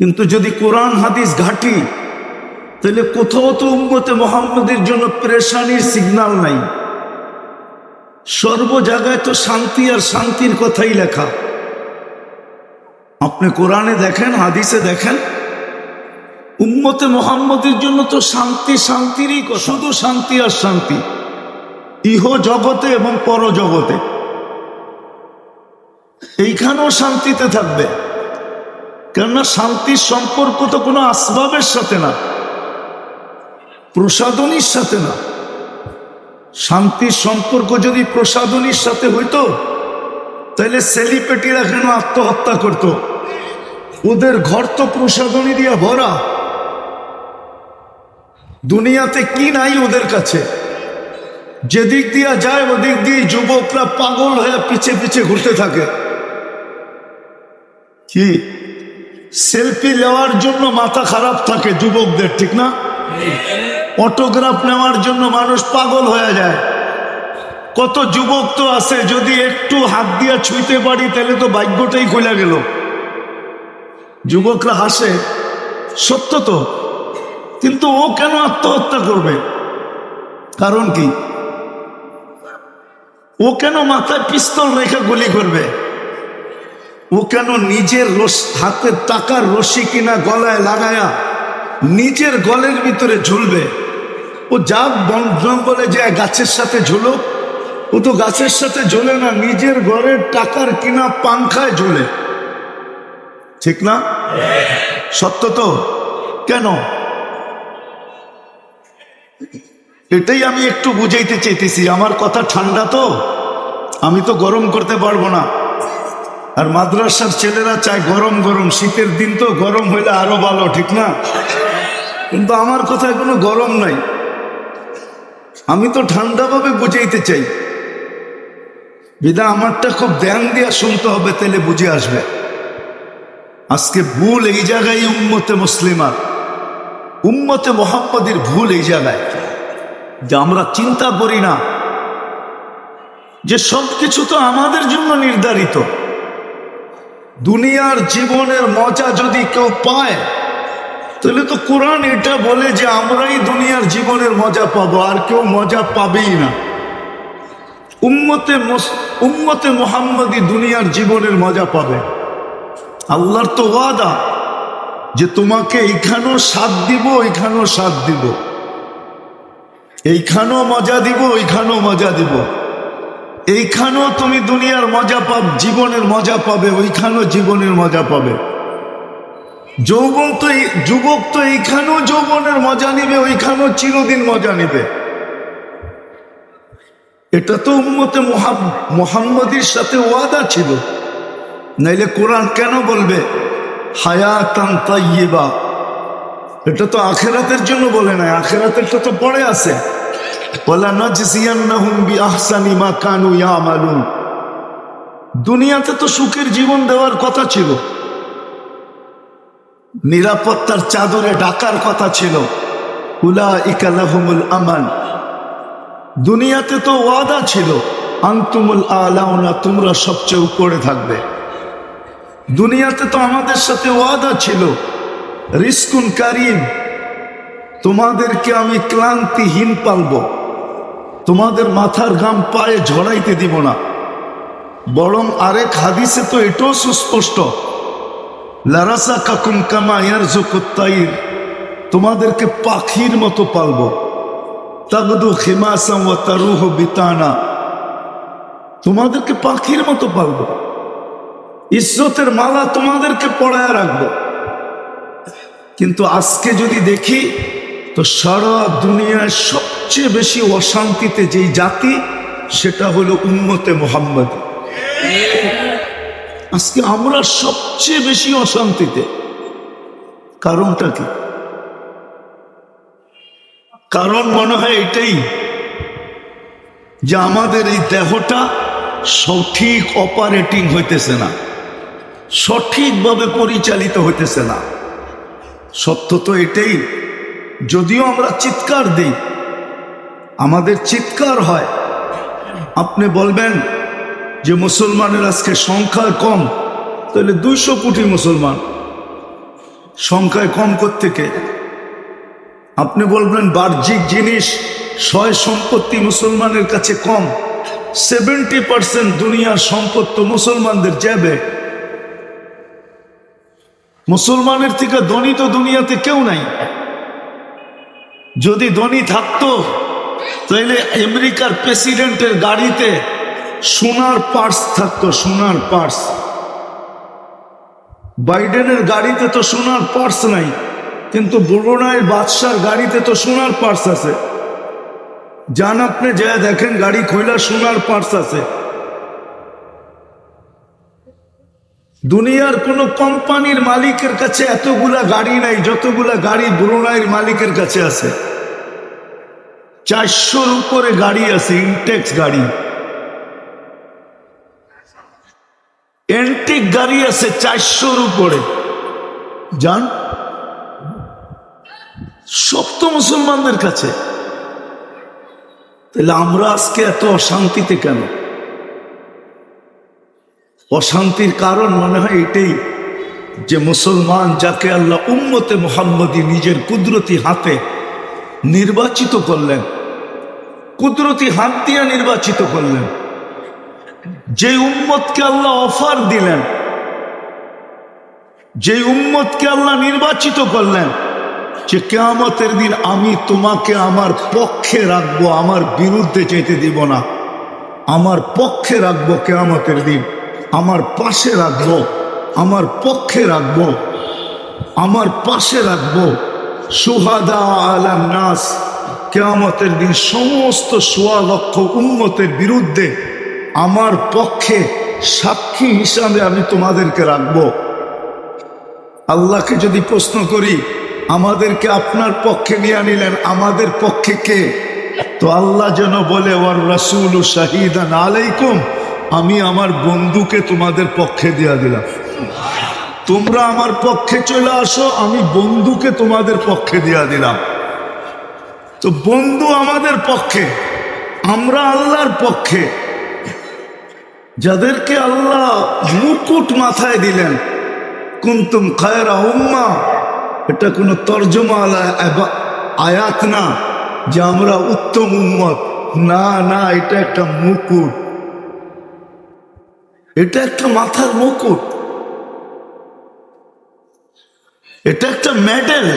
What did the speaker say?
কিন্তু যদি কোরআন, হাদিস ঘাটি, তাহলে কোথাও তো উম্মতে মোহাম্মদের জন্য প্রেশানির সিগন্যাল নাই। সর্ব জায়গায় তো শান্তি আর শান্তির কথাই লেখা। আপনি কোরআনে দেখেন, হাদিসে দেখেন, উম্মতে মোহাম্মদের জন্য তো শান্তি শান্তিরই শুধু শান্তি আর শান্তি, ইহ জগতে এবং পর জগতে। এইখানেও শান্তিতে থাকবে। কেননা শান্তির সম্পর্ক তো কোনো আসবাবের সাথে না, প্রসাদনীর সাথে না। শান্তির সম্পর্ক যদি প্রসাদনীর সাথে হইতো তাহলে সেলিপেটিরা কেন আত্মহত্যা করত? ওদের ঘর তো প্রসাদনী দিয়া ভরা। দুনিয়াতে কি নাই ওদের কাছে? যেদিক দিয়া যায়, ওদিক দিয়ে যুবকরা পাগল হয়ে পিছে পিছে ঘুরতে থাকে। কি? সেলফি নেওয়ার জন্য মাথা খারাপ থাকে যুবকদের, ঠিক না? অটোগ্রাফ নেওয়ার জন্য মানুষ পাগল হয়ে যায়। কত যুবক তো আছে, যদি একটু হাত দিয়া ছুঁইতে পারি, তাহলে তো ভাগ্যটাই খুলে গেল। যুবকরা হাসে, সত্য তো, কিন্তু ও কেন আত্মহত্যা করবে? কারণ কি? ও কেন মাথায় পিস্তল রেখে গুলি করবে? ও কেন নিজের হাতের টাকার রশি কিনা গলায় লাগায়া নিজের গলের ভিতরে ঝুলবে? ও যা বন জঙ্গলে যায় গাছের সাথে ঝুলুক ও তো গাছের সাথে ঝোলে না, নিজের ঘরের টাকার কিনা পাংখায় ঝোলে। ঠিক না? সত্য তো? কেন? এটাই আমি একটু বুঝাইতে চাইতেছি, আমার কথা ঠান্ডা তো? আমি তো গরম করতে পারব না। আর মাদ্রাসার ছেলেরা চায় গরম গরম। শীতের দিন তো গরম হইলে আরও ভালো, ঠিক না? কিন্তু আমার কথায় কোনো গরম নাই। আমি তো ঠান্ডাভাবে বুঝাইতে চাই। বিদা, আমারটা খুব ধ্যান দিয়া শুনতে হবে তাহলে বুঝে আসবে। আজকে ভুল এই জায়গায় উম্মতে মুসলিমার। উম্মতে মোহাম্মদের ভুল এই জায়গায়। যে আমরা চিন্তা করি না। যে সব কিছু তো আমাদের জন্য নির্ধারিত। দুনিয়ার জীবনের মজা যদি কেউ পায়, তাহলে তো কোরআন এটা বলে যে আমরাই দুনিয়ার জীবনের মজা পাবো, আর কেউ মজা পাবেই না। উম্মতে উম্মতে মোহাম্মদী দুনিয়ার জীবনের মজা পাবে। আল্লাহর তো ওয়াদা যে তোমাকে এইখানেও সাথ দিব ওইখানেও সাথ দিব। এইখানেও মজা দিব ওইখানেও মজা দিব। এইখানেও তুমি দুনিয়ার মজা পাব, জীবনের মজা পাবে, ওইখানেও জীবনের মজা পাবে। যৌবন তো যুবক তো এইখানেও যৌবনের মজা নিবে, ওইখানেও চিরদিন মজা নিবে। এটা তো উম্মতে মোহাম্মদীর সাথে ওয়াদা ছিল। নাইলে কোরআন কেন বলবে? তাইয়িবা। এটা তো আখেরাতের জন্য বলে নাই, আখেরাতেরটা তো পড়ে আছে। দুনিয়াতে তো সুখের জীবন দেওয়ার কথা ছিল। নিরাপত্তার চাদরে ডাকার কথা ছিল। উলা ইকালাহুমুল আমান দুনিয়াতে তো ওয়াদা ছিল, আন্তুমুল আলাউনা, তোমরা সবচেয়ে উপরে থাকবে। দুনিয়াতে তো আমাদের সাথে ওয়াদা ছিল, রিস্কুন কারিম, তোমাদেরকে আমি ক্লান্তিহীন পালব। তোমাদের মাথার গাম পায়ে ঝড়াইতে দিব না। বরং আরেক হাদিসে তো এটাও সুস্পষ্ট। লারাসা কাকুম কামা ইয়ার ইয়ারজুকুত্তাইর তোমাদেরকে পাখির মতো পালব। তাগদু ও তারুহ বিতানা, তোমাদেরকে পাখির মতো পালব। ইসরতের মালা তোমাদেরকে পড়ায় রাখব। কিন্তু আজকে যদি দেখি, তো সারা দুনিয়ায় সবচেয়ে বেশি অশান্তিতে যেই জাতি, সেটা হলো উন্মতে মোহাম্মদ। আজকে আমরা সবচেয়ে বেশি অশান্তিতে। কারণটা কি? কারণ মনে হয় এটাই যে আমাদের এই দেহটা সঠিক অপারেটিং হইতেছে না। সঠিকভাবে পরিচালিত হইতেছে না। সত্য তো এটাই। যদিও আমরা চিৎকার দিই আমাদের চিৎকার হয়। আপনি বলবেন যে মুসলমানের আজকে সংখ্যা কম, তাহলে দুইশো কোটি মুসলমান। সংখ্যায় কম থেকে আপনি বলবেন বাহ্যিক জিনিস সয় সম্পত্তি মুসলমানের কাছে কম সেভেন্টি পার্সেন্ট দুনিয়ার সম্পদ তো মুসলমানদের যাবে মুসলমানের থেকে ধনী তো দুনিয়াতে কেউ নাই। যদি ধনী থাকতো তাহলে আমেরিকার প্রেসিডেন্টের গাড়িতে সোনার পার্স থাকতো, সোনার পার্স। বাইডেনের গাড়িতে তো সোনার পার্স নাই, কিন্তু বুরুনাইয়ের বাদশার গাড়িতে তো সোনার পার্স আছে। যান আপনি যা দেখেন, গাড়ি খোলা, সোনার পার্স আছে। দুনিয়ার কোন কোম্পানির মালিকের কাছে এতগুলা গাড়ি নাই, যতগুলা গাড়ি ব্রুনাইয়ের মালিকের কাছে আছে। চারশোর উপরে গাড়ি আছে ইনটেক্স গাড়ি। এন্টিক গাড়ি আছে চারশোর উপরে। যান সব তো মুসলমানদের কাছে। তাহলে আমরা আজকে এত অশান্তিতে কেন? অশান্তির কারণ মনে হয় এটাই যে মুসলমান যাকে আল্লাহ উম্মতে মোহাম্মদী নিজের কুদরতি হাতে নির্বাচিত করলেন কুদরতি হাত দিয়ে নির্বাচিত করলেন। যে উম্মতকে আল্লাহ অফার দিলেন, যে উম্মতকে আল্লাহ নির্বাচিত করলেন, যে কেয়ামতের দিন আমি তোমাকে আমার পক্ষে রাখব, আমার বিরুদ্ধে যেতে দিব না, আমার পক্ষে রাখব কেয়ামতের দিন, আমার পাশে রাখব, আমার পক্ষে রাখব, আমার পাশে রাখব। সুহাদা আলাম নাস। কেয়ামতের দিন সমস্ত সোয়া লক্ষ উন্মতের বিরুদ্ধে আমার পক্ষে সাক্ষী হিসাবে আমি তোমাদেরকে রাখব। আল্লাহকে যদি প্রশ্ন করি, আমাদেরকে আপনার পক্ষে নিয়ে নিলেন আমাদের পক্ষে কে? তো আল্লাহ যেন বলে ওর রসুল শাহিদান আলাইকুম, আমি আমার বন্ধুকে তোমাদের পক্ষে দিয়া দিলাম। তোমরা আমার পক্ষে চলে আসো, আমি বন্ধুকে তোমাদের পক্ষে দিয়া দিলাম। তো বন্ধু আমাদের পক্ষে, আমরা আল্লাহর পক্ষে। যাদেরকে আল্লাহ মুকুট মাথায় দিলেন, কুন্তুম খায়রা উম্মা, এটা কোনো তর্জমা আয়াত না যে আমরা উত্তম উম্মত। না না, এটা একটা মুকুট। এটা একটা মাথার মুকুট। এটা একটা মেডেল।